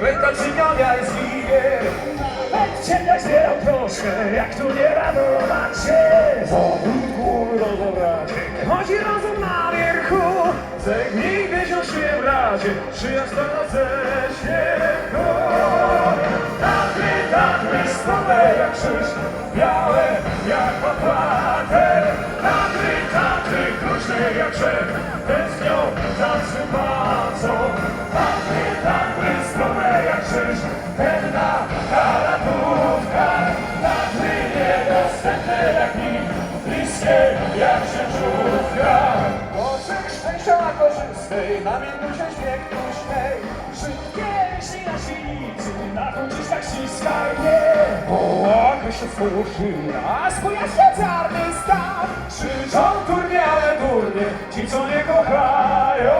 Ręka czynienia jest ligier W ciemniach zbierał troszkę Jak tu nie radować się Powód głowy rozobrać Chodzi rozum na wierchu. Zegnij wiezią szyję w razie Szyja stara ze śniegu. Tatry, tatry, stronę jak krzyż Białe jak niedostępne jak Bliskie jak księżówka Oczek szczęścia korzystnej Na się śmiech uśmiech Szybkie myśli na silnicy Na kończystach ściskaj mnie Połaka się społoszyna A spójrz czarny staw Krzyczą durnie Ci co nie kochają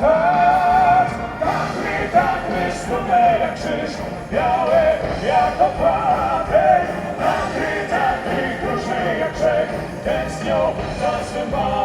tak Tatry, tatry, smutne jak krzyż Białe jak opłatek brzeg Tęsknią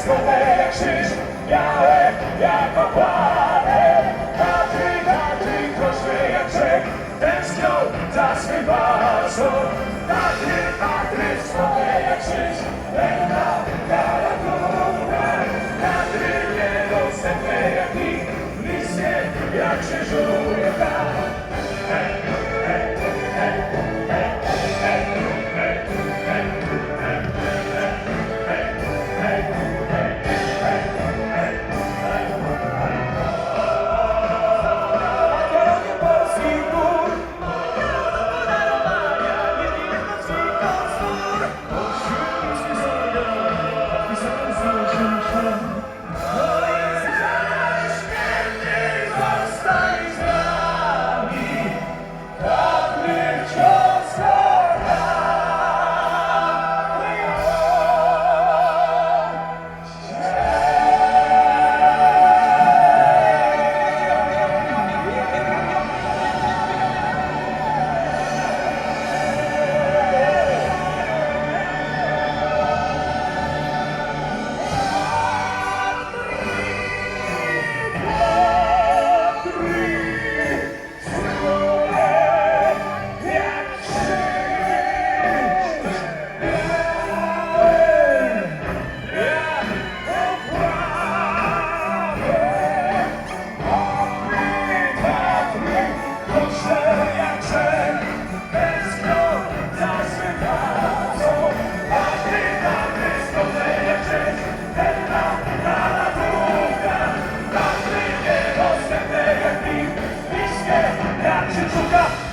stole krzyż białek jak opłatek Każdy, każdy kosztuje grzech Tęsknią za swym bazą Tatry, Tatry stole krzyż Będą dala góra Tatry nie dostępne jak nie jak krzyżuje tak. 冲杀！